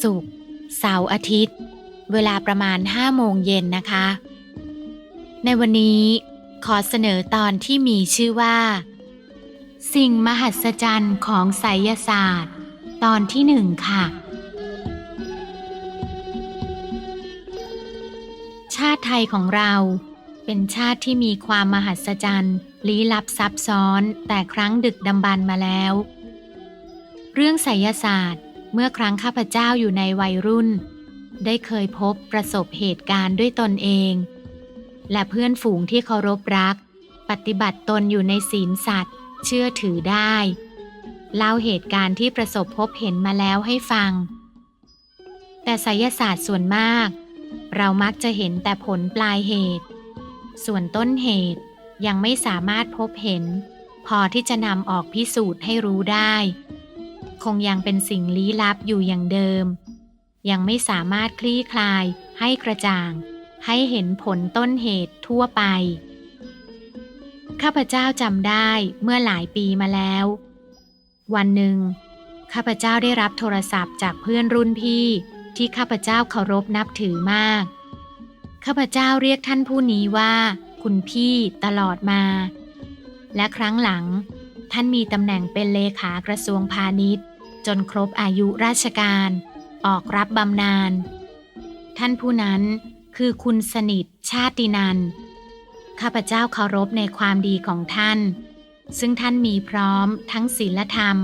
ศุกร์เสาร์อาทิตย์ เวลาประมาณ5โมงเย็นนะคะ ในวันนี้ขอเสนอตอนที่มีชื่อว่า สิ่งมหัศจรรย์ของไสยศาสตร์ ตอนที่หนึ่งค่ะ ชาติไทยของเราเป็นชาติที่มีความมหัศจรรย์ลี้ลับซับซ้อนแต่ครั้งดึกดำบรรพ์มาแล้ว เรื่องไสยศาสตร์ เมื่อครั้งข้าพเจ้าอยู่ในวัยรุ่น ได้เคยพบประสบเหตุการณ์ด้วยตนเอง และเพื่อนฝูงที่เคารพรัก ปฏิบัติตนอยู่ในศีลสัตว์ เชื่อถือได้ เล่าเหตุการณ์ที่ประสบพบเห็นมาแล้วให้ฟัง แต่ไสยศาสตร์ส่วนมาก เรามักจะเห็นแต่ผลปลายเหตุ ส่วนต้นเหตุยังไม่สามารถพบเห็น พอที่จะนำออกพิสูจน์ให้รู้ได้ คงยังเป็นสิ่งลี้ลับอยู่อย่างเดิม ยังไม่สามารถคลี่คลายให้กระจ่าง ให้เห็นผลต้นเหตุทั่วไป ข้าพเจ้าจำได้เมื่อหลายปีมาแล้ว วันหนึ่ง ข้าพเจ้าได้รับโทรศัพท์จากเพื่อนรุ่นพี่ที่ข้าพเจ้าเคารพนับถือมาก ข้าพเจ้าเรียกท่านผู้นี้ว่า คุณพี่ตลอดมา และครั้งหลังท่านมีตำแหน่งเป็นเลขากระทรวงพาณิชย์ จนครบอายุราชการ ออกรับบำนาญ ท่านผู้นั้นคือคุณสนิทชาตินัน ข้าพเจ้าเคารพในความดีของท่าน ซึ่งท่านมีพร้อมทั้งศีลธรรม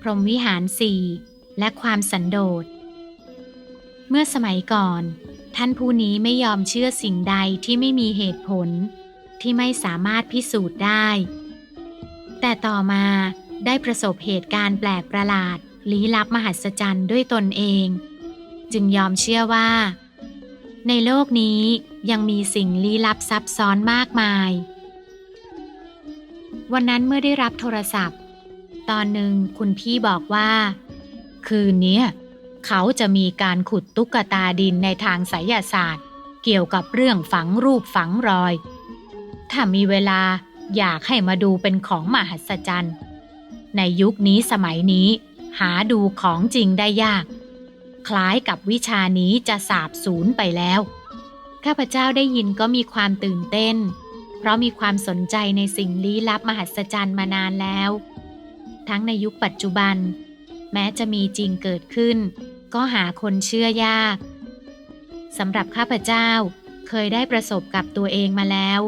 พรหมวิหารสี่และความสันโดษ เมื่อสมัยก่อน ท่านผู้นี้ไม่ยอมเชื่อสิ่งใดที่ไม่มีเหตุผลที่ไม่สามารถพิสูจน์ได้ แต่ต่อมา ได้ประสบเหตุการณ์แปลกประหลาด ลี้ลับมหัศจรรย์ด้วยตนเอง จึงยอมเชื่อว่า ในโลกนี้ยังมีสิ่งลี้ลับซับซ้อนมากมาย วันนั้นเมื่อได้รับโทรศัพท์ ตอนหนึ่งคุณพี่บอกว่า คืนนี้เขาจะมีการขุดตุ๊กตาดินในทางไสยศาสตร์ เกี่ยวกับเรื่องฝังรูปฝังรอย ถ้ามีเวลาอยากให้มาดูเป็นของมหัศจรรย์ ในยุคนี้สมัยนี้ หาดูของจริงได้ยาก คล้ายกับวิชานี้จะสาบสูญไปแล้ว ข้าพเจ้าได้ยินก็มีความตื่นเต้น เพราะมีความสนใจในสิ่งลี้ลับมหัศจรรย์มานานแล้ว ทั้งในยุคปัจจุบัน แม้จะมีจริงเกิดขึ้น ก็หาคนเชื่อยากสำหรับข้าพเจ้าเคยได้ประสบกับตัวเองมาแล้ว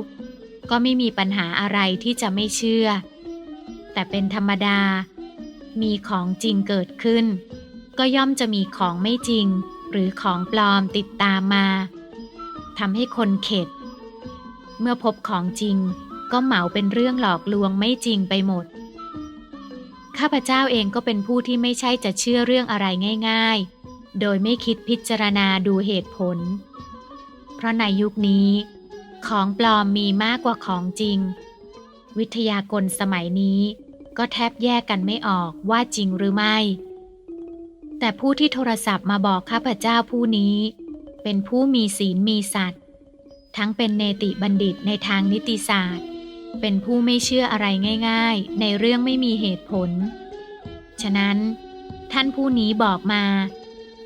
ก็ไม่มีปัญหาอะไรที่จะไม่เชื่อ แต่เป็นธรรมดา มีของจริงเกิดขึ้น ก็ย่อมจะมีของไม่จริง หรือของปลอมติดตามมาทำให้คนเข็ด เมื่อพบของจริง ก็เหมาเป็นเรื่องหลอกลวงไม่จริงไปหมด ข้าพเจ้าเองก็เป็นผู้ที่ไม่ใช่จะเชื่อเรื่องอะไรง่าย ๆ โดยไม่คิดพิจารณาดูเหตุผล เพราะในยุคนี้ ของปลอมมีมากกว่าของจริงวิทยากรสมัยนี้ ก็แทบแยกกันไม่ออกว่าจริงหรือไม่ แต่ผู้ที่โทรศัพท์มาบอกข้าพเจ้าผู้นี้ เป็นผู้มีศีลมีสัตว์ ทั้งเป็นเนติบัณฑิตในทางนิติศาสตร์ เป็นผู้ไม่เชื่ออะไรง่าย ๆ ในเรื่องไม่มีเหตุผล ฉะนั้น ท่านผู้นี้บอกมา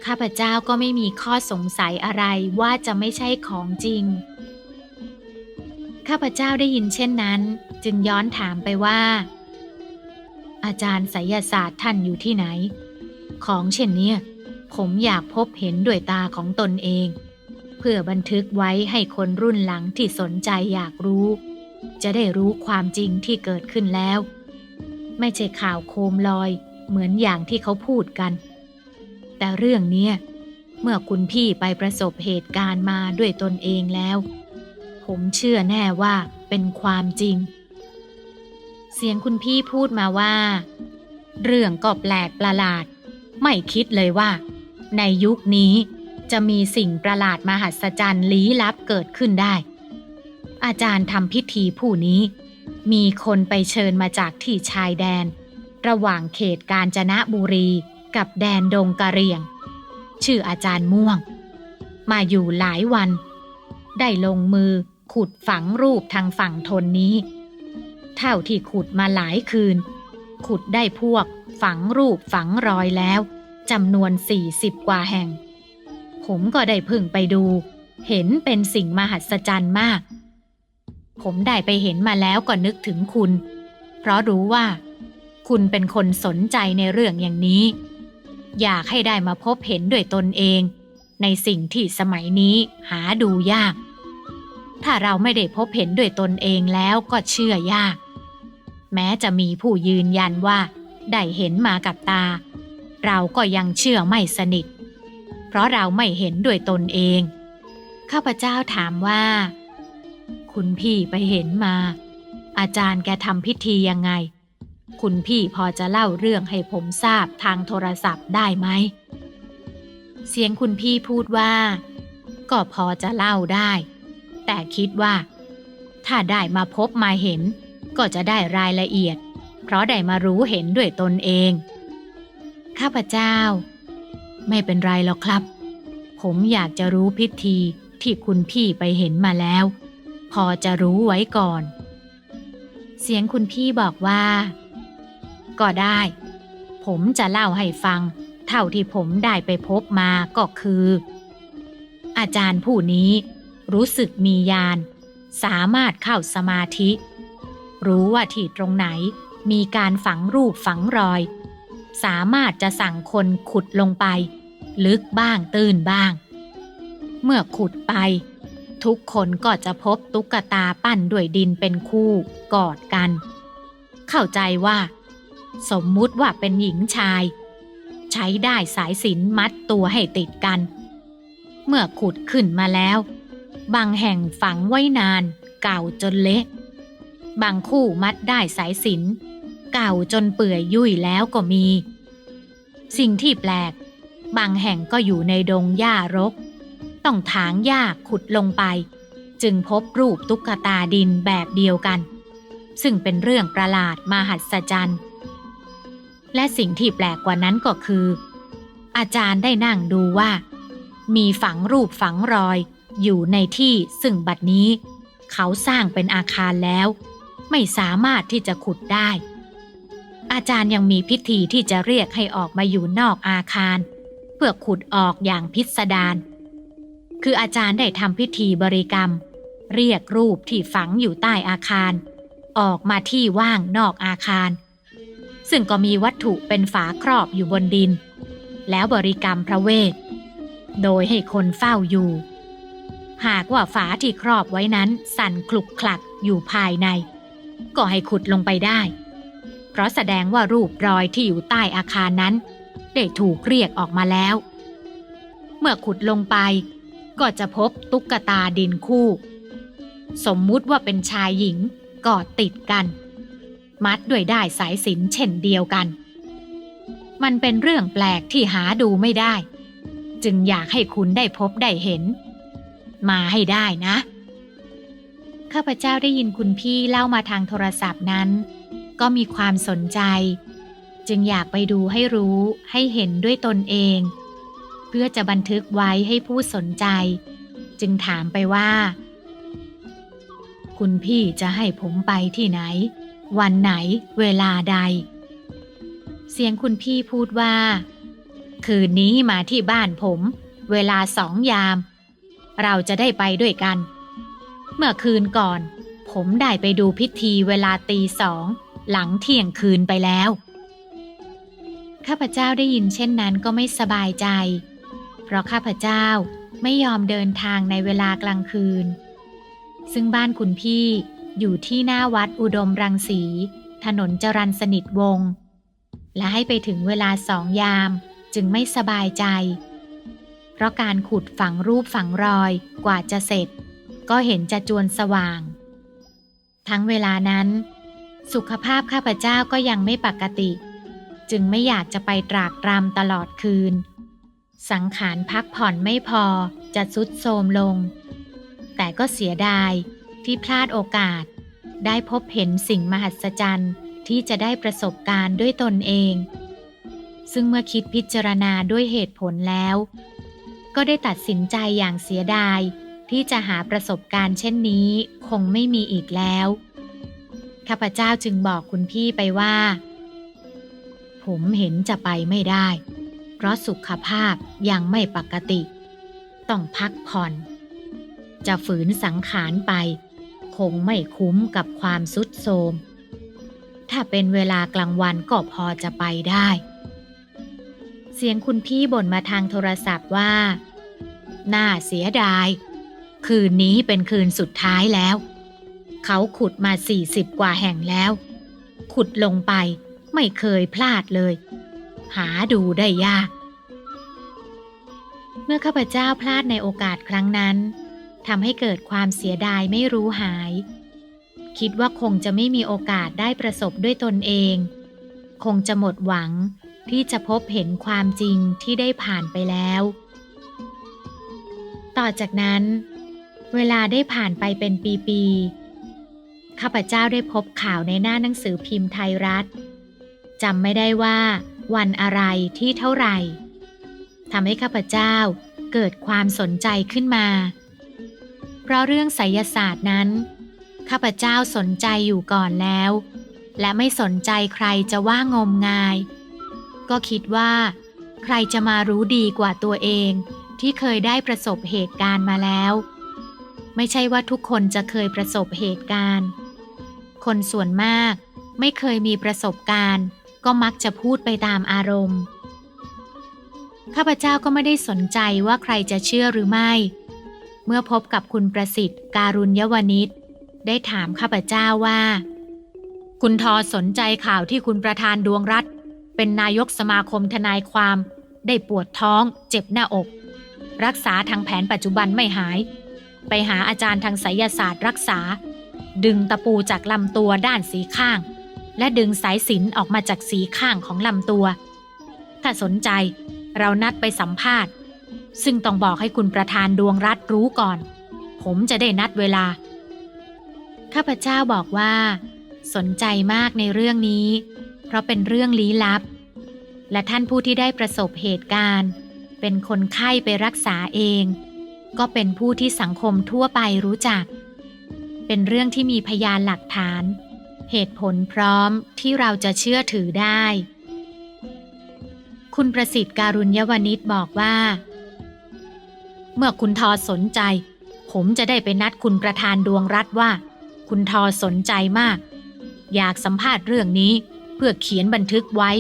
ข้าพเจ้าก็ไม่มีข้อสงสัยอะไรว่าจะไม่ใช่ของจริงข้าพเจ้าได้ยินเช่นนั้น จึงย้อนถามไปว่า อาจารย์ไสยศาสตร์ท่านอยู่ที่ไหน ของเช่นเนี้ยผมอยากพบเห็นด้วยตาของตนเอง เพื่อบันทึกไว้ให้คนรุ่นหลังที่สนใจอยากรู้ จะได้รู้ความจริงที่เกิดขึ้นแล้ว ไม่ใช่ข่าวโคมลอยเหมือนอย่างที่เขาพูดกัน แต่เรื่องเนี้ยเมื่อคุณพี่ไปประสบเหตุการณ์มาด้วยตนเองแล้ว ผมเชื่อแน่ว่าเป็นความจริง เสียงคุณพี่พูดมาว่า เรื่องก็แปลกประหลาด ไม่คิดเลยว่า ในยุคนี้จะมีสิ่งประหลาดมหัศจรรย์ลี้ลับเกิดขึ้นได้ อาจารย์ทำพิธีผู้นี้ มีคนไปเชิญมาจากที่ชายแดน ระหว่างเขตกาญจนบุรีกับแดนดงกะเรียง ชื่ออาจารย์ม่วง มาอยู่หลายวัน ได้ลงมือขุดฝังรูปทางฝั่งทนนี้ เท่าที่ขุดมาหลายคืน ขุดได้พวก ฝังรูปฝังรอยแล้วจำนวนสี่สิบกว่าแห่ง ผมก็ได้พึ่งไปดู เห็นเป็นสิ่งมหัศจรรย์มาก ผมได้ไปเห็นมาแล้วก็นึกถึงคุณ เพราะรู้ว่า คุณเป็นคนสนใจในเรื่องอย่างนี้ อยากให้ได้มาพบเห็นด้วยตนเอง ในสิ่งที่สมัยนี้หาดูยาก ถ้าเราไม่ได้พบเห็นด้วยตนเองแล้วก็เชื่อยาก แม้จะมีผู้ยืนยันว่า ได้เห็นมากับตา เราก็ยังเชื่อไม่สนิท เพราะเราไม่เห็นด้วยตนเอง ข้าพเจ้าถามว่า คุณพี่ไปเห็นมา อาจารย์แกทำพิธียังไง คุณพี่พอจะเล่าเรื่องให้ผมทราบทางโทรศัพท์ได้ไหม เสียงคุณพี่พูดว่า ก็พอจะเล่าได้ แต่คิดว่า ถ้าได้มาพบมาเห็น ก็จะได้รายละเอียด เพราะได้มารู้เห็นด้วยตนเอง ข้าพเจ้า ไม่เป็นไรหรอกครับ ผมอยากจะรู้พิธีที่คุณพี่ไปเห็นมาแล้ว พอจะรู้ไว้ก่อน เสียงคุณพี่บอกว่า ก็ได้ ผมจะเล่าให้ฟัง เท่าที่ผมได้ไปพบมาก็คือ อาจารย์ผู้นี้รู้สึกมีญาณสามารถเข้าสมาธิ รู้ว่าที่ตรงไหน มีการฝังรูปฝังรอย สามารถจะสั่งคนขุดลงไป ลึกบ้างตื้นบ้าง เมื่อขุดไป ทุกคนก็จะพบตุ๊กตาปั้นด้วยดินเป็นคู่กอดกัน เข้าใจว่า สมมุติว่าเป็นหญิงชาย ใช้ได้สายสินมัดตัวให้ติดกัน เมื่อขุดขึ้นมาแล้ว บางแห่งฝังไว้นานเก่าจนเละ บางคู่มัดได้สายสินเก่าจนเปื่อยยุ่ยแล้วก็มี สิ่งที่แปลก บางแห่งก็อยู่ในดงหญ้ารก ต้องถางหญ้าขุดลงไป จึงพบรูปตุ๊กตาดินแบบเดียวกัน ซึ่งเป็นเรื่องประหลาดมหัศจรรย์และสิ่งที่แปลกกว่านั้นก็คือ อาจารย์ได้นั่งดูว่า มีฝังรูปฝังรอยอยู่ในที่ซึ่งบัดนี้ เขาสร้างเป็นอาคารแล้ว ไม่สามารถที่จะขุดได้ อาจารย์ยังมีพิธีที่จะเรียกให้ออกมาอยู่นอกอาคาร เพื่อขุดออกอย่างพิสดารคืออาจารย์ได้ทำพิธีบริกรรม เรียกรูปที่ฝังอยู่ใต้อาคาร ออกมาที่ว่างนอกอาคาร ซึ่งก็มีวัตถุเป็นฝาครอบอยู่บนดิน แล้วบริกรรมพระเวท โดยให้คนเฝ้าอยู่ หากว่าฝาที่ครอบไว้นั้นสั่นคลุกคลักอยู่ภายใน ก็ให้ขุดลงไปได้ เพราะแสดงว่ารูปรอยที่อยู่ใต้อาคารนั้น ได้ถูกเรียกออกมาแล้ว เมื่อขุดลงไป ก็จะพบตุ๊กตาดินคู่ สมมุติว่าเป็นชายหญิงกอดติดกัน มัดด้วยได้สายสินเช่นเดียวกัน มันเป็นเรื่องแปลกที่หาดูไม่ได้ จึงอยากให้คุณได้พบได้เห็น มาให้ได้นะ ข้าพเจ้าได้ยินคุณพี่เล่ามาทางโทรศัพท์นั้น ก็มีความสนใจ จึงอยากไปดูให้รู้ให้เห็นด้วยตนเอง เพื่อจะบันทึกไว้ให้ผู้สนใจ จึงถามไปว่า คุณพี่จะให้ผมไปที่ไหน วันไหน เวลาใด เสียงคุณพี่พูดว่า คืนนี้มาที่บ้านผม เวลาสองยาม เราจะได้ไปด้วยกัน เมื่อคืนก่อน ผมได้ไปดูพิธีเวลาตีสอง หลังเที่ยงคืนไปแล้ว ข้าพเจ้าได้ยินเช่นนั้นก็ไม่สบายใจ เพราะข้าพเจ้าไม่ยอมเดินทางในเวลากลางคืน ซึ่งบ้านคุณพี่อยู่ที่หน้าวัดอุดมรังสี ถนนจรันสนิทวง และให้ไปถึงเวลาสองยามจึงไม่สบายใจ เพราะการขุดฝังรูปฝังรอยกว่าจะเสร็จ ก็เห็นจะจวนสว่าง ทั้งเวลานั้น สุขภาพข้าพเจ้าก็ยังไม่ปกติ จึงไม่อยากจะไปตรากตรำตลอดคืน สังขารพักผ่อนไม่พอจะสุดโทมลง แต่ก็เสียดายที่พลาดโอกาส ได้พบเห็นสิ่งมหัศจรรย์ที่จะได้ประสบการณ์ด้วยตนเอง ซึ่งเมื่อคิดพิจารณาด้วยเหตุผลแล้ว ก็ได้ตัดสินใจอย่างเสียดาย ที่จะหาประสบการณ์เช่นนี้คงไม่มีอีกแล้ว ข้าพเจ้าจึงบอกคุณพี่ไปว่า ผมเห็นจะไปไม่ได้ เพราะสุขภาพยังไม่ปกติ ต้องพักผ่อน จะฝืนสังขารไป คงไม่คุ้มกับความสุดโทมถ้าเป็นเวลากลางวันก็พอจะไปได้ เสียงคุณพี่บ่นมาทางโทรศัพท์ว่า น่าเสียดาย คืนนี้เป็นคืนสุดท้ายแล้ว เขาขุดมาสี่สิบกว่าแห่งแล้ว ขุดลงไปไม่เคยพลาดเลย หาดูได้ยาก เมื่อข้าพเจ้าพลาดในโอกาสครั้งนั้นทำให้เกิดความเสียดายไม่รู้หาย คิดว่าคงจะไม่มีโอกาสได้ประสบด้วยตนเอง คงจะหมดหวังที่จะพบเห็นความจริงที่ได้ผ่านไปแล้ว ต่อจากนั้น เวลาได้ผ่านไปเป็นปีๆ ข้าพเจ้าได้พบข่าวในหน้าหนังสือพิมพ์ไทยรัฐจำไม่ได้ว่า วันอะไรที่เท่าไหร่ทำให้ข้าพเจ้าเกิดความสนใจขึ้นมา เพราะเรื่องไสยศาสตร์นั้น ข้าพเจ้าสนใจอยู่ก่อนแล้ว และไม่สนใจใครจะว่างมงาย ก็คิดว่า ใครจะมารู้ดีกว่าตัวเองที่เคยได้ประสบเหตุการณ์มาแล้ว ไม่ใช่ว่าทุกคนจะเคยประสบเหตุการณ์ คนส่วนมากไม่เคยมีประสบการณ์ ก็มักจะพูดไปตามอารมณ์ ข้าพเจ้าก็ไม่ได้สนใจว่าใครจะเชื่อหรือไม่ เมื่อพบกับคุณประสิทธิ์การุญยวนิชได้ถามข้าพเจ้าว่า คุณทอสนใจข่าวที่คุณประธานดวงรัฐ เป็นนายกสมาคมทนายความ ได้ปวดท้อง เจ็บหน้าอก รักษาทางแผนปัจจุบันไม่หาย ไปหาอาจารย์ทางไสยศาสตร์รักษา ดึงตะปูจากลำตัวด้านสีข้าง และดึงสายสินออกมาจากสีข้างของลำตัว ถ้าสนใจเรานัดไปสัมภาษณ์ ซึ่งต้องบอกให้คุณประธานดวงรัฐรู้ก่อน ผมจะได้นัดเวลา ข้าพเจ้าบอกว่า สนใจมากในเรื่องนี้ เพราะเป็นเรื่องลี้ลับ และท่านผู้ที่ได้ประสบเหตุการณ์ เป็นคนไข้ไปรักษาเอง ก็เป็นผู้ที่สังคมทั่วไปรู้จัก เป็นเรื่องที่มีพยานหลักฐาน เหตุผลพร้อมที่เราจะเชื่อถือได้ คุณประสิทธิ์การุญยวนิชบอกว่า เมื่อคุณทอสนใจ ผมจะได้ไปนัดคุณประธานดวงรัฐว่า คุณทอสนใจมาก อยากสัมภาษณ์เรื่องนี้เพื่อเขียนบันทึกไว้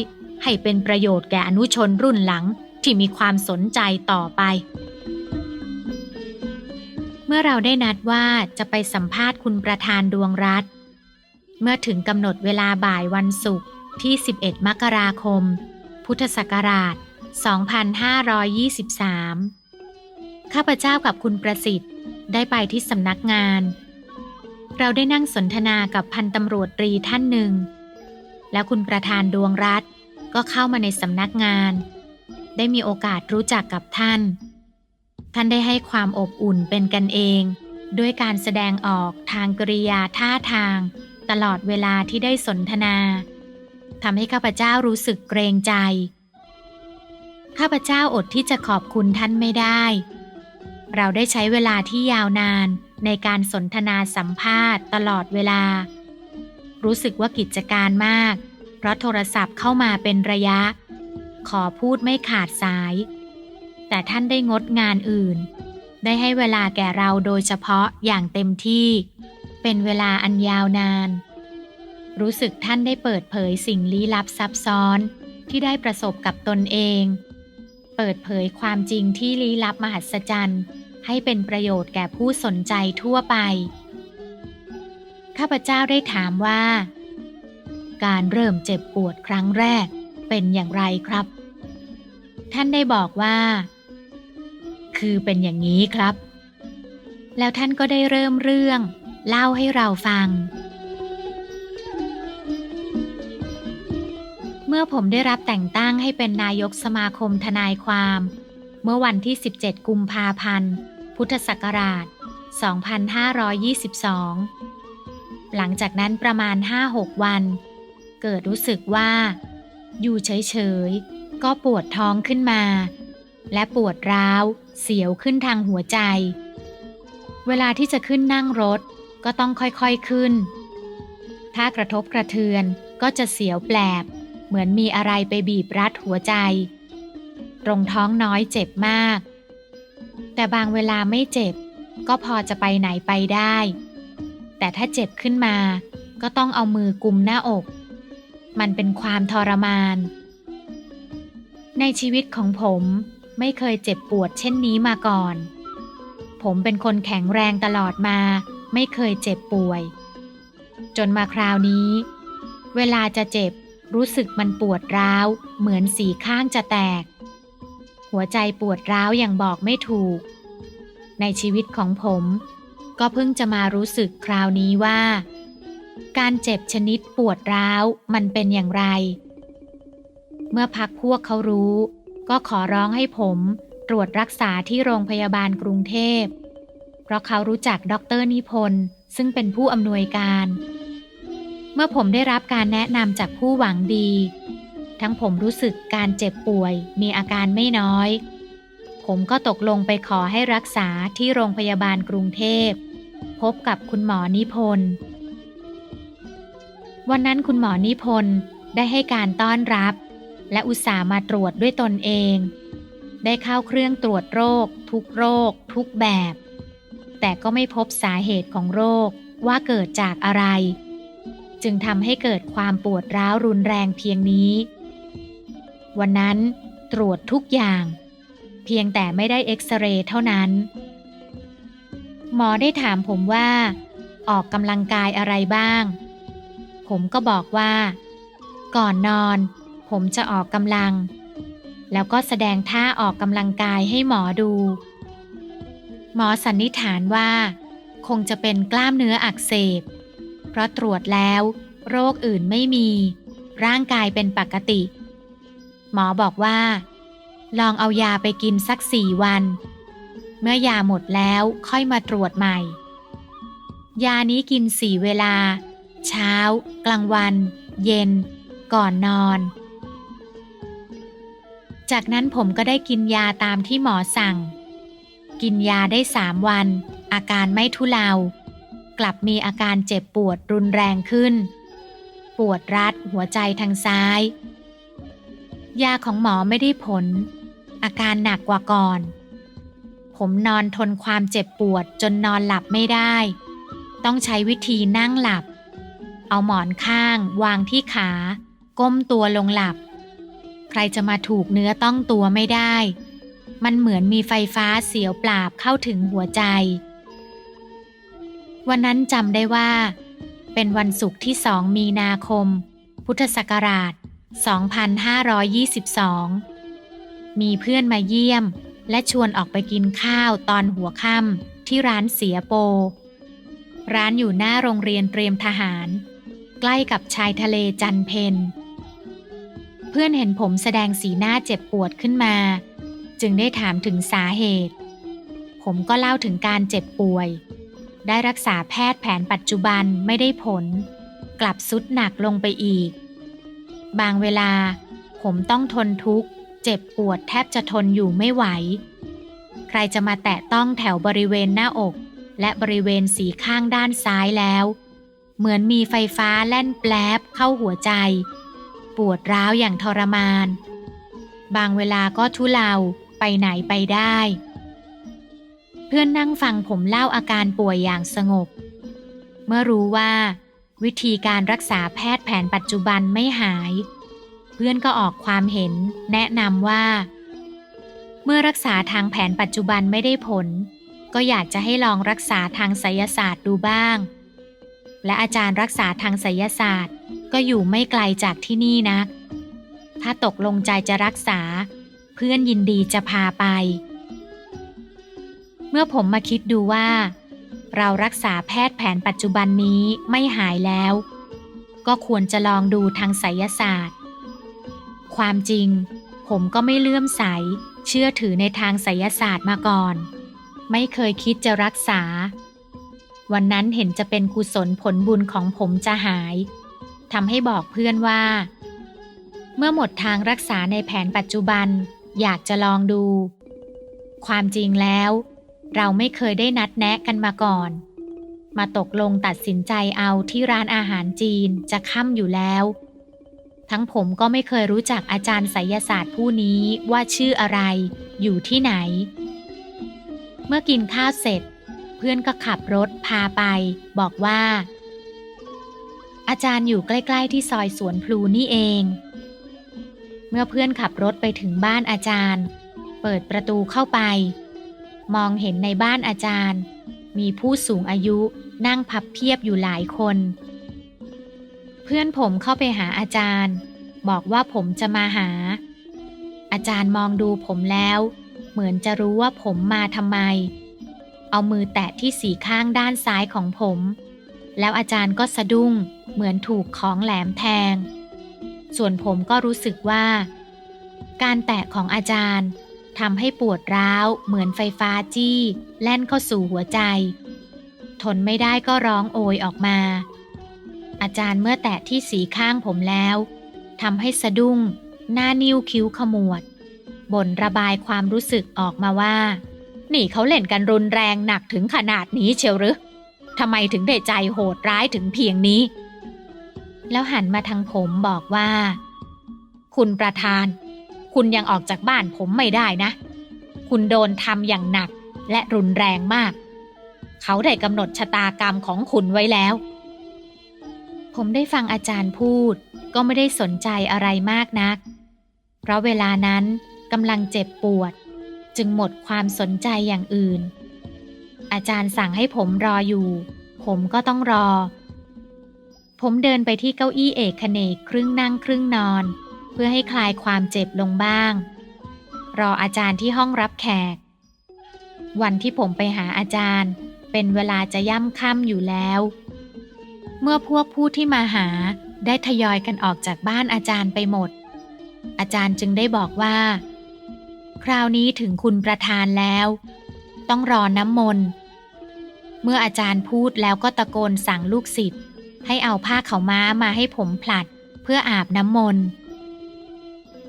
ให้เป็นประโยชน์แก่อนุชนรุ่นหลังที่มีความสนใจต่อไป เมื่อเราได้นัดว่าจะไปสัมภาษณ์คุณประธานดวงรัฐ เมื่อถึงกำหนดเวลาบ่ายวันศุกร์ที่ 11 มกราคม พุทธศักราช 2523 ข้าพเจ้ากับคุณประสิทธิ์ได้ไปที่สำนักงาน เราได้นั่งสนทนากับพันตำรวจตรีท่านหนึ่ง แล้วคุณประธานดวงรัฐก็เข้ามาในสำนักงาน ได้มีโอกาสรู้จักกับท่าน ท่านได้ให้ความอบอุ่นเป็นกันเอง ด้วยการแสดงออกทางกริยาท่าทาง ตลอดเวลาที่ได้สนทนาทำให้ข้าพเจ้ารู้สึกเกรงใจ ข้าพเจ้าอดที่จะขอบคุณท่านไม่ได้ เราได้ใช้เวลาที่ยาวนานในการสนทนาสัมภาษณ์ตลอดเวลา รู้สึกว่ากิจการมาก เพราะโทรศัพท์เข้ามาเป็นระยะ ขอพูดไม่ขาดสาย แต่ท่านได้งดงานอื่น ได้ให้เวลาแก่เราโดยเฉพาะอย่างเต็มที่ เป็นเวลาอันยาวนาน รู้สึกท่านได้เปิดเผยสิ่งลี้ลับซับซ้อนที่ได้ประสบกับตนเอง เปิดเผยความจริงที่ลี้ลับมหัศจรรย์ให้เป็นประโยชน์แก่ผู้สนใจทั่วไป ข้าพเจ้าได้ถามว่า การเริ่มเจ็บปวดครั้งแรกเป็นอย่างไรครับ ท่านได้บอกว่า คือเป็นอย่างนี้ครับ แล้วท่านก็ได้เริ่มเรื่อง เล่าให้เราฟัง เมื่อผมได้รับแต่งตั้งให้เป็นนายกสมาคมทนายความ เมื่อวันที่ 17 กุมภาพันธ์ พุทธศักราช 2522 หลังจากนั้นประมาณ 5-6 วัน เกิดรู้สึกว่า อยู่เฉยๆก็ปวดท้องขึ้นมา และปวดร้าว เสียวขึ้นทางหัวใจ เวลาที่จะขึ้นนั่งรถก็ต้องค่อยๆขึ้น ถ้ากระทบกระเทือนก็จะเสียวแปลบ เหมือนมีอะไรไปบีบรัดหัวใจ ตรงท้องน้อยเจ็บมาก แต่บางเวลาไม่เจ็บ ก็พอจะไปไหนไปได้ แต่ถ้าเจ็บขึ้นมาก็ต้องเอามือกุมหน้าอก มันเป็นความทรมาน ในชีวิตของผม ไม่เคยเจ็บปวดเช่นนี้มาก่อน ผมเป็นคนแข็งแรงตลอดมา ไม่เคยเจ็บป่วย จนมาคราวนี้ เวลาจะเจ็บรู้สึกมันปวดร้าว เหมือนสีข้างจะแตก หัวใจปวดร้าวอย่างบอกไม่ถูก ในชีวิตของผม ก็เพิ่งจะมารู้สึกคราวนี้ว่า การเจ็บชนิดปวดร้าวมันเป็นอย่างไร เมื่อพักพวกเขารู้ ก็ขอร้องให้ผมตรวจรักษาที่โรงพยาบาลกรุงเทพ เพราะเขารู้จักดรนิพนธ์ซึ่งเป็นผู้อำนวยการ เมื่อผมได้รับการแนะนำจากผู้หวังดี ทั้งผมรู้สึกการเจ็บป่วยมีอาการไม่น้อย ผมก็ตกลงไปขอให้รักษาที่โรงพยาบาลกรุงเทพ พบกับคุณหมอนิพนธ์วันนั้นคุณหมอนิพนธ์ได้ให้การต้อนรับ และอุตส่าห์มาตรวจด้วยตนเอง ได้เข้าเครื่องตรวจโรค ทุกโรค ทุกแบบ แต่ก็ไม่พบสาเหตุของโรคว่าเกิดจากอะไร จึงทำให้เกิดความปวดร้าวรุนแรงเพียงนี้ วันนั้นตรวจทุกอย่าง เพียงแต่ไม่ได้เอ็กซเรย์เท่านั้น หมอได้ถามผมว่า ออกกำลังกายอะไรบ้าง ผมก็บอกว่า ก่อนนอน ผมจะออกกำลัง แล้วก็แสดงท่าออกกำลังกายให้หมอดู หมอสันนิษฐานว่า คงจะเป็นกล้ามเนื้ออักเสบ เพราะตรวจแล้ว โรคอื่นไม่มี ร่างกายเป็นปกติ หมอบอกว่า ลองเอายาไปกินสักสี่วัน เมื่อยาหมดแล้วค่อยมาตรวจใหม่ ยานี้กินสี่เวลา เช้า กลางวัน เย็นก่อนนอน จากนั้นผมก็ได้กินยาตามที่หมอสั่ง กินยาได้สามวัน อาการไม่ทุเลา กลับมีอาการเจ็บปวดรุนแรงขึ้น ปวดรัดหัวใจทางซ้าย ยาของหมอไม่ได้ผล อาการหนักกว่าก่อน ผมนอนทนความเจ็บปวดจนนอนหลับไม่ได้ ต้องใช้วิธีนั่งหลับ เอาหมอนข้าง วางที่ขา ก้มตัวลงหลับ ใครจะมาถูกเนื้อต้องตัวไม่ได้ มันเหมือนมีไฟฟ้าเสียวปราบเข้าถึงหัวใจ วันนั้นจำได้ว่า เป็นวันศุกร์ที่สองมีนาคม พุทธศักราช 2522 มีเพื่อนมาเยี่ยมและชวนออกไปกินข้าวตอนหัวค่ำที่ร้านเสียโป ร้านอยู่หน้าโรงเรียนเตรียมทหาร ใกล้กับชายทะเลจันเพน เพื่อนเห็นผมแสดงสีหน้าเจ็บปวดขึ้นมา จึงได้ถามถึงสาเหตุ ผมก็เล่าถึงการเจ็บป่วย ได้รักษาแพทย์แผนปัจจุบันไม่ได้ผล กลับสุดหนักลงไปอีก บางเวลา ผมต้องทนทุกข์ เจ็บปวดแทบจะทนอยู่ไม่ไหว ใครจะมาแตะต้องแถวบริเวณหน้าอก และบริเวณสีข้างด้านซ้ายแล้ว เหมือนมีไฟฟ้าแล่นแปลบเข้าหัวใจ ปวดร้าวอย่างทรมาน บางเวลาก็ทุเลาไปไหนไปได้ เพื่อนนั่งฟังผมเล่าอาการป่วยอย่างสงบ เมื่อรู้ว่า วิธีการรักษาแพทย์แผนปัจจุบันไม่หาย เพื่อนก็ออกความเห็นแนะนำว่า เมื่อรักษาทางแผนปัจจุบันไม่ได้ผล ก็อยากจะให้ลองรักษาทางไสยศาสตร์ดูบ้าง และอาจารย์รักษาทางไสยศาสตร์ ก็อยู่ไม่ไกลจากที่นี่นัก ถ้าตกลงใจจะรักษา เพื่อนยินดีจะพาไป เมื่อผมมาคิดดูว่า เรารักษาแพทย์แผนปัจจุบันนี้ไม่หายแล้ว ก็ควรจะลองดูทางไสยศาสตร์ ความจริง ผมก็ไม่เลื่อมใส เชื่อถือในทางไสยศาสตร์มาก่อน ไม่เคยคิดจะรักษา วันนั้นเห็นจะเป็นกุศลผลบุญของผมจะหายทำให้บอกเพื่อนว่า เมื่อหมดทางรักษาในแผนปัจจุบัน อยากจะลองดู ความจริงแล้ว เราไม่เคยได้นัดแนะกันมาก่อน มาตกลงตัดสินใจเอาที่ร้านอาหารจีนจะค่ำอยู่แล้ว ทั้งผมก็ไม่เคยรู้จักอาจารย์ไสยศาสตร์ผู้นี้ว่าชื่ออะไร อยู่ที่ไหน เมื่อกินข้าวเสร็จ เพื่อนก็ขับรถพาไป บอกว่า อาจารย์อยู่ใกล้ๆที่ซอยสวนพลูนี่เอง เมื่อเพื่อนขับรถไปถึงบ้านอาจารย์ เปิดประตูเข้าไป มองเห็นในบ้านอาจารย์ มีผู้สูงอายุนั่งพับเพียบอยู่หลายคน เพื่อนผมเข้าไปหาอาจารย์ บอกว่าผมจะมาหา อาจารย์มองดูผมแล้ว เหมือนจะรู้ว่าผมมาทำไม เอามือแตะที่สีข้างด้านซ้ายของผม แล้วอาจารย์ก็สะดุ้งเหมือนถูกของแหลมแทง ส่วนผมก็รู้สึกว่า การแตะของอาจารย์ทำให้ปวดร้าวเหมือนไฟฟ้าจี้ แล่นเข้าสู่หัวใจ ทนไม่ได้ก็ร้องโอยออกมา อาจารย์เมื่อแตะที่สีข้างผมแล้วทำให้สะดุ้ง หน้านิ้วคิ้วขมวดบ่นระบายความรู้สึกออกมาว่า นี่เขาเล่นกันรุนแรงหนักถึงขนาดนี้เชียวหรือทำไมถึงได้ใจโหดร้ายถึงเพียงนี้ แล้วหันมาทางผมบอกว่า คุณประธาน คุณยังออกจากบ้านผมไม่ได้นะ คุณโดนทำอย่างหนักและรุนแรงมาก เขาได้กำหนดชะตากรรมของคุณไว้แล้ว ผมได้ฟังอาจารย์พูดก็ไม่ได้สนใจอะไรมากนัก เพราะเวลานั้นกำลังเจ็บปวด จึงหมดความสนใจอย่างอื่น อาจารย์สั่งให้ผมรออยู่ ผมก็ต้องรอ ผมเดินไปที่เก้าอี้เอกเนกครึ่งนั่งครึ่งนอน เพื่อให้คลายความเจ็บลงบ้าง รออาจารย์ที่ห้องรับแขก วันที่ผมไปหาอาจารย์ เป็นเวลาจะย่ำค่ำอยู่แล้ว เมื่อพวกผู้ที่มาหาได้ทยอยกันออกจากบ้านอาจารย์ไปหมด อาจารย์จึงได้บอกว่า คราวนี้ถึงคุณประธานแล้ว ต้องรอน้ำมนต์ เมื่ออาจารย์พูดแล้วก็ตะโกนสั่งลูกศิษย์ให้เอาผ้าเขาม้ามาให้ผมผลัดเพื่ออาบน้ำมนต์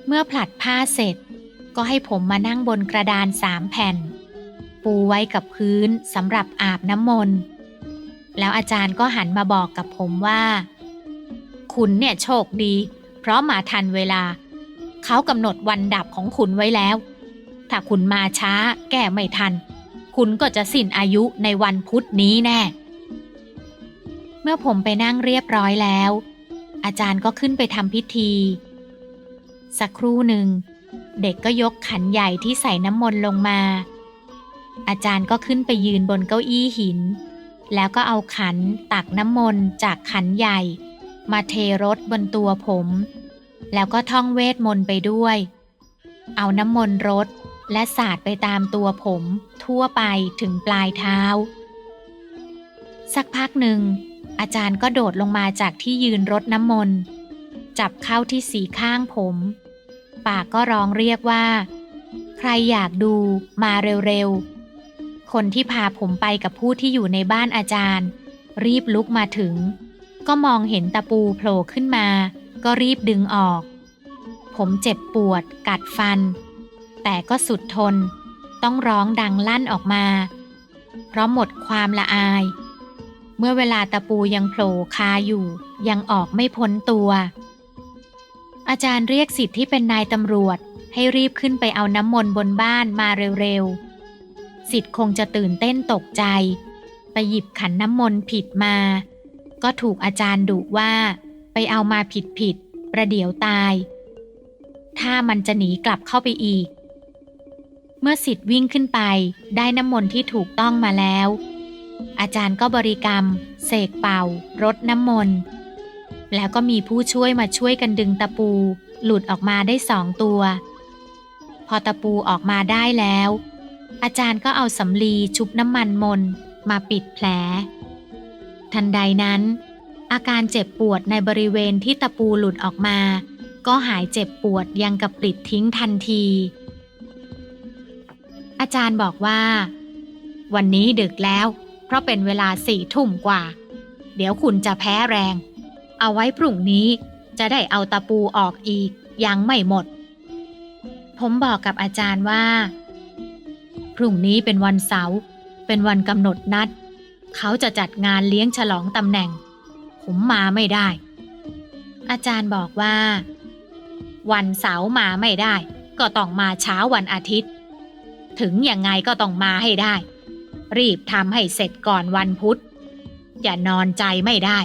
เมื่อผลัดผ้าเสร็จ ก็ให้ผมมานั่งบนกระดานสามแผ่น ปูไว้กับพื้นสำหรับอาบน้ำมนต์ แล้วอาจารย์ก็หันมาบอกกับผมว่า คุณเนี่ยโชคดี เพราะมาทันเวลา เขากำหนดวันดับของคุณไว้แล้ว ถ้าคุณมาช้าแก้ไม่ทัน คุณก็จะสิ้นอายุในวันพุธนี้แน่ เมื่อผมไปนั่งเรียบร้อยแล้ว อาจารย์ก็ขึ้นไปทำพิธี สักครู่หนึ่ง เด็กก็ยกขันใหญ่ที่ใส่น้ำมนต์ลงมา อาจารย์ก็ขึ้นไปยืนบนเก้าอี้หิน แล้วก็เอาขันตักน้ำมนต์จากขันใหญ่ มาเทรดบนตัวผม แล้วก็ท่องเวทมนต์ไปด้วยเอาน้ำมนต์รด และสาดไปตามตัวผม ทั่วไปถึงปลายเท้า สักพักหนึ่ง อาจารย์ก็โดดลงมาจากที่ยืนรดน้ำมนต์ จับเข้าที่สีข้างผม ปากก็ร้องเรียกว่า ใครอยากดูมาเร็วๆ คนที่พาผมไปกับผู้ที่อยู่ในบ้านอาจารย์ รีบลุกมาถึง ก็มองเห็นตะปูโผล่ขึ้นมา ก็รีบดึงออก ผมเจ็บปวด กัดฟัน แต่ก็สุดทน ต้องร้องดังลั่นออกมา เพราะหมดความละอาย เมื่อเวลาตะปูยังโผล่คาอยู่ ยังออกไม่พ้นตัว อาจารย์เรียกสิทธิ์ที่เป็นนายตำรวจ ให้รีบขึ้นไปเอาน้ำมนต์บนบ้านมาเร็วๆ สิทธิ์คงจะตื่นเต้นตกใจ ไปหยิบขันน้ำมนต์ผิดมา ก็ถูกอาจารย์ดุว่า ไปเอามาผิดผิดๆประเดี๋ยวตาย ถ้ามันจะหนีกลับเข้าไปอีก เมื่อสิทธิ์วิ่งขึ้นไปได้น้ำมนต์ที่ถูกต้องมาแล้ว อาจารย์ก็บริกรรม เสกเป่ารดน้ำมนต์ แล้วก็มีผู้ช่วยมาช่วยกันดึงตะปู หลุดออกมาได้สองตัว พอตะปูออกมาได้แล้ว อาจารย์ก็เอาสำลีชุบน้ำมันมนมาปิดแผล ทันใดนั้น อาการเจ็บปวดในบริเวณที่ตะปูหลุดออกมา ก็หายเจ็บปวดยังกับปลิดทิ้งทันที อาจารย์บอกว่า วันนี้ดึกแล้ว เพราะเป็นเวลาสี่ทุ่มกว่า เดี๋ยวคุณจะแพ้แรง เอาไว้พรุ่งนี้จะได้เอาตะปูออกอีก ยังไม่หมด ผมบอกกับอาจารย์ว่า พรุ่งนี้เป็นวันเสาร์เป็นวันกำหนดนัด เขาจะจัดงานเลี้ยงฉลองตำแหน่ง ผมมาไม่ได้ อาจารย์บอกว่า วันเสาร์มาไม่ได้ ก็ต้องมาเช้าวันอาทิตย์ ถึงยังไงก็ต้องมาให้ได้ รีบทำให้เสร็จก่อนวันพุธอย่านอนใจไม่ได้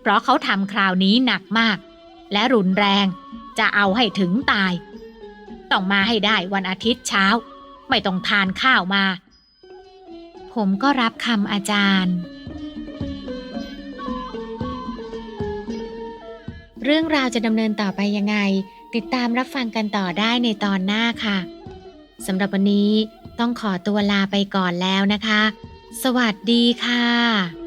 เพราะเขาทำคราวนี้หนักมาก และรุนแรงจะเอาให้ถึงตาย ต้องมาให้ได้วันอาทิตย์เช้า ไม่ต้องทานข้าวมา ผมก็รับคำอาจารย์ เรื่องราวจะดำเนินต่อไปยังไง ติดตามรับฟังกันต่อได้ในตอนหน้าค่ะ สำหรับวันนี้ต้องขอตัวลาไปก่อนแล้วนะคะ สวัสดีค่ะ